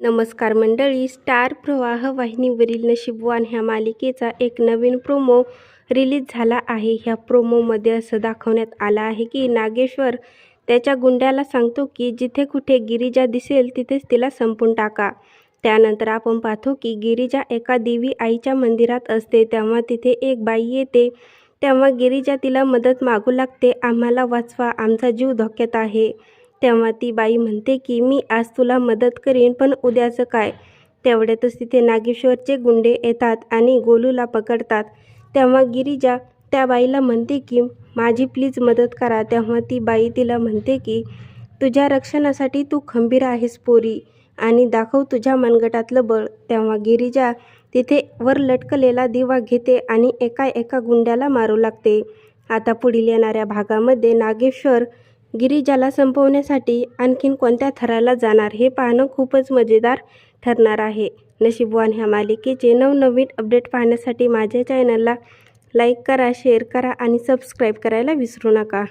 नमस्कार मंडळी स्टार प्रवाह वाहिनीवरील नशीबवान ह्या मालिकेचा एक नवीन प्रोमो रिलीज झाला आहे. ह्या प्रोमोमध्ये असं दाखवण्यात आलं आहे की नागेश्वर त्याच्या गुंड्याला सांगतो की जिथे कुठे गिरिजा दिसेल तिथेच तिला संपून टाका. त्यानंतर आपण पाहतो की गिरिजा एका देवी आईच्या मंदिरात असते. तेव्हा तिथे एक बाई येते. तेव्हा गिरिजा तिला मदत मागू लागते. आम्हाला वाचवा आमचा जीव धोक्यात आहे. तेव्हा ती बाई म्हणते की मी आज तुला मदत करीन पण उद्याचं काय? तेवढ्यातच तिथे नागेश्वरचे गुंडे येतात आणि गोलूला पकडतात. तेव्हा गिरिजा त्या बाईला म्हणते की माझी प्लीज मदत करा. तेव्हा ती बाई तिला म्हणते की तुझ्या रक्षणासाठी तू खंबीर आहेस पोरी आणि दाखव तुझ्या मनगटातलं बळ. तेव्हा गिरिजा तिथे वर लटकलेला दिवा घेते आणि एका एका गुंड्याला मारू लागते. आता पुढील येणाऱ्या भागामध्ये नागेश्वर गिरिजाला संपवण्यासाठी आणखीन कोणत्या थराला जाणार हे पाहणं खूपच मजेदार ठरणार आहे. नशीबवान ह्या मालिकेचे नवनवीन अपडेट पाहण्यासाठी माझ्या चॅनलला लाईक करा शेअर करा आणि सबस्क्राईब करायला विसरू नका.